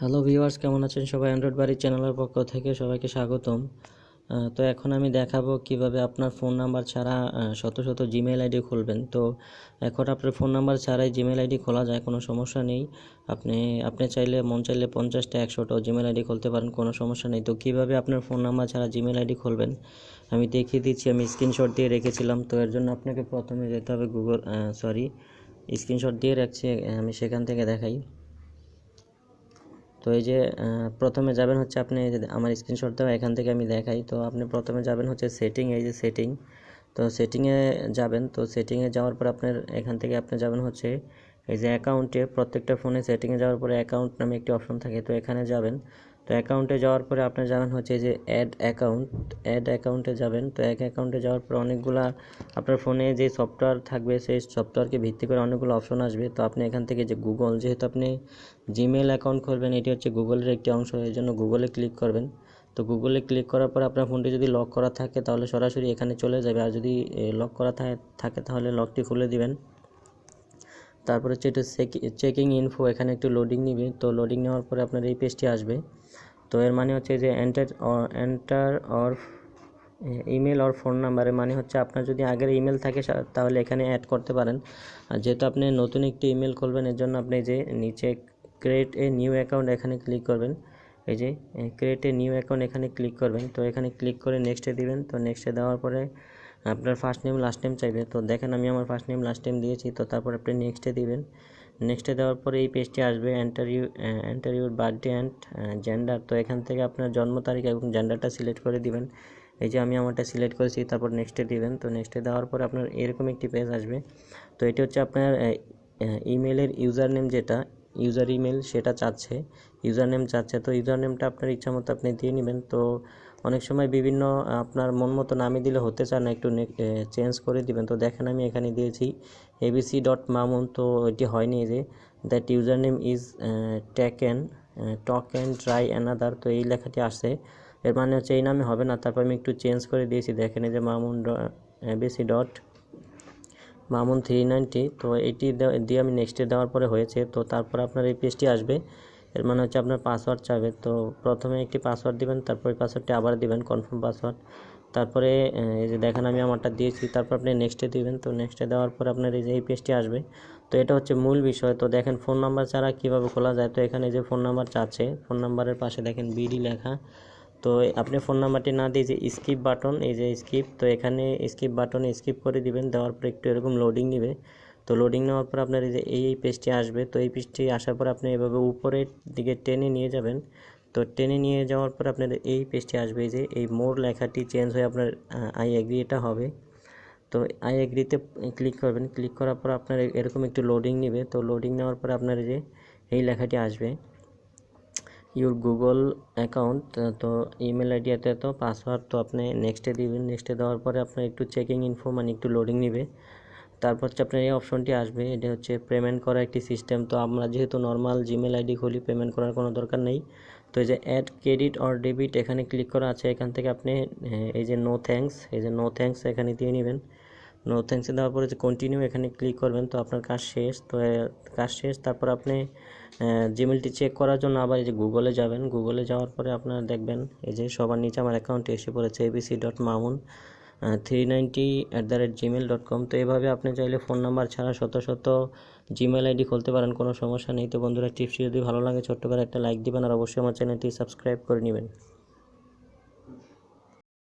Hello viewers কেমন আছেন সবাই? অ্যান্ড্রয়েড বাড়ির চ্যানেলের পক্ষ থেকে সবাইকে স্বাগতম। তো এখন আমি দেখাবো কীভাবে আপনার ফোন নাম্বার ছাড়া শত শত জিমেল আইডি খুলবেন। তো এখন আপনার ফোন নাম্বার ছাড়াই জিমেল আইডি খোলা যায়, কোনো সমস্যা নেই। আপনি আপনি চাইলে, মন চাইলে পঞ্চাশটা একশোটা জিমেল আইডি খুলতে পারেন, কোনো সমস্যা নেই। তো কীভাবে আপনার ফোন নাম্বার ছাড়া জিমেল আইডি খুলবেন? আমি দেখিয়ে দিচ্ছি, আমি স্ক্রিনশট দিয়ে রেখেছিলাম। তো এর জন্য আপনাকে প্রথমে যেতে হবে গুগল সরি স্ক্রিনশট দিয়ে রাখছি, আমি সেখান থেকে দেখাই। তো এই যে প্রথমে যাবেন হচ্ছে আপনি আমার স্ক্রিনশট দেওয়া, এখান থেকে আমি দেখাই। তো আপনি প্রথমে যাবেন হচ্ছে সেটিং এই যে সেটিং তো সেটিংয়ে যাবেন, তো সেটিংয়ে যাওয়ার পর আপনার এখান থেকে আপনি যাবেন হচ্ছে এই যে অ্যাকাউন্টে প্রত্যেকটা ফোনে সেটিংয়ে যাওয়ার পরে অ্যাকাউন্ট নামে একটি অপশন থাকে, তো এখানে যাবেন। তো অ্যাকাউন্টে যাওয়ার পরে আপনি যাবেন হচ্ছে যে অ্যাড অ্যাকাউন্ট অ্যাড অ্যাকাউন্টে যাবেন। তো এক অ্যাকাউন্টে যাওয়ার পরে অনেকগুলা আপনার ফোনে যে সফটওয়্যার থাকবে, সেই সফটওয়্যারকে ভিত্তি করে অনেকগুলো অপশন আসবে। তো আপনি এখান থেকে যে গুগল যেহেতু আপনি জিমেল অ্যাকাউন্ট করবেন এটি হচ্ছে গুগলের একটি অংশ, এই জন্য গুগলে ক্লিক করবেন। তো গুগলে ক্লিক করার পর আপনার ফোনটি যদি লক করা থাকে, তাহলে সরাসরি এখানে চলে যাবে। আর যদি লক করা থাকে, তাহলে লকটি খুলে দিবেন। তারপর হচ্ছে একটু চেকিং ইনফো এখানে একটু লোডিং নিবে। তো লোডিং নেওয়ার পরে আপনার এই পেজটি আসবে। তো এর মানে হচ্ছে যে enter enter or email or phone নাম্বারের মানে হচ্ছে আপনার যদি আগের ইমেল থাকে তাহলে এখানে অ্যাড করতে পারেন। আর যেহেতু আপনি নতুন একটি ইমেল খুলবেন, এর জন্য আপনি যে নিচে ক্রিয়েট এ নিউ অ্যাকাউন্ট এখানে ক্লিক করবেন। এই যে ক্রিয়েট এ নিউ অ্যাকাউন্ট এখানে ক্লিক করবেন। তো এখানে ক্লিক করে নেক্সটে দিবেন। তো নেক্সটে দেওয়ার পরে আপনার ফার্স্ট নেম লাস্ট নেম চাইবে। তো দেখেন আমি আমার ফার্স্ট নেম লাস্ট নেম দিয়েছি, তো তারপর আপনি নেক্সটে দিবেন। নেক্সটে দেওয়ার পরে এই পেজটি আসবে enter your birthday and gender তো এখান থেকে আপনার জন্ম তারিখ এবং জেন্ডারটা সিলেক্ট করে দিবেন। এই যে আমি আমারটা সিলেক্ট করেছি, তারপর নেক্সটে দিবেন। তো নেক্সটে দেওয়ার পরে আপনার এরকম একটি পেজ আসবে। তো এটি হচ্ছে আপনার ইমেলের ইউজার নেম যেটা ইউজার ইমেল সেটা চাচ্ছে। ইউজার নেম চাচ্ছে, তো ইউজার নেমটা আপনার ইচ্ছা মতো আপনি দিয়ে নেবেন। তো অনেক সময় বিভিন্ন আপনার মন মতো নামে দিলে হতে চায় না, একটু চেঞ্জ করে দিবেন। তো দেখেন আমি এখানে দিয়েছি এবিসি ডট মামুন তো এটি হয়নি যে। That user name is taken talk and try another তো এই লেখাটি আসছে। এর মানে হচ্ছে এই নামে হবে না, তারপর আমি একটু চেঞ্জ করে দিয়েছি। দেখেন এই যে Mamun ABC dot Mamun three ninety তো এটি দিয়ে আমি নেক্সটে দেওয়ার পরে হয়েছে। তো তারপর আপনার এই পেজটি আসবে। এর মানে হচ্ছে আপনার পাসওয়ার্ড চাবে তো প্রথমে একটি পাসওয়ার্ড দিবেন, তারপর পাসওয়ার্ডটি আবার দিবেন কনফার্ম পাসওয়ার্ড তারপরে এই যে দেখেন আমি আমারটা দিয়েছি, তারপর আপনি নেক্সটে দিবেন। তো নেক্সটে দেওয়ার পর আপনার এই যে এই পেজটি আসবে। তো এটা হচ্ছে মূল বিষয়। তো দেখেন ফোন নাম্বার ছাড়া কীভাবে খোলা যায়? তো এখানে যে ফোন নাম্বার চাচ্ছে ফোন নাম্বারের পাশে দেখেন বিডি লেখা। তো আপনি ফোন নাম্বারটি না দিয়ে যে স্কিপ বাটন এই যে স্কিপ তো এখানে স্কিপ বাটনে স্কিপ করে দিবেন। দেওয়ার পর একটু এরকম লোডিং নেবে। তো লোডিং নেওয়ার পর আপনার এই যে এই পেজটি আসবে, তো এই পেজটি আসার পর আপনি এভাবে উপরের দিকে টেনে নিয়ে যাবেন। তো টেনে নিয়ে যাওয়ার পর আপনার এই পেজটি আসবে যে এই মোর লেখাটি চেঞ্জ হয়ে আপনার আই এগ্রি এটা হবে। তো আই এগ্রিতে ক্লিক করবেন ক্লিক করার পর আপনার এরকম একটু লোডিং নেবে। তো লোডিং নেওয়ার পর আপনার যে এই লেখাটি আসবে। ইউর গুগল অ্যাকাউন্ট তো ইমেল আইডি এত এত পাসওয়ার্ড তো আপনি নেক্সটে দিবেন। নেক্সটে দেওয়ার পরে আপনার একটু চেকিং ইনফো মানে একটু লোডিং নেবে। তারপর হচ্ছে আপনার এই অপশনটি আসবে, এটা হচ্ছে পেমেন্ট করার একটি সিস্টেম তো আমরা যেহেতু নর্মাল জিমেল আইডি খুলি পেমেন্ট করার কোনো দরকার নেই। তো এই যে অ্যাড ক্রেডিট অর ডেবিট এখানে ক্লিক করা আছে। এখান থেকে আপনি এই যে নো থ্যাঙ্কস এই যে নো থ্যাঙ্কস এখানে দিয়ে নেবেন। নো থ্যাঙ্কসে দেওয়ার পরে যে কন্টিনিউ এখানে ক্লিক করবেন, তো আপনার কাজ শেষ। তো কাজ শেষ, তারপর আপনি জিমেলটি চেক করার জন্য আবার এই যে গুগলে যাবেন। গুগলে যাওয়ার পরে আপনারা দেখবেন, এই যে সবার নিচে আমার অ্যাকাউন্টে এসে পড়েছে ABC dot Mamun. Three ninety at the rate Gmail dot com তো এভাবে আপনি চাইলে ফোন নাম্বার ছাড়া শত শত জিমেল আইডি খুলতে পারেন, কোনো সমস্যা নেই। তো বন্ধুরা টিপসটি যদি ভালো লাগে, ছোট্ট করে একটা লাইক দিবেন, আর অবশ্যই আমার চ্যানেলটি সাবস্ক্রাইব করে নেবেন।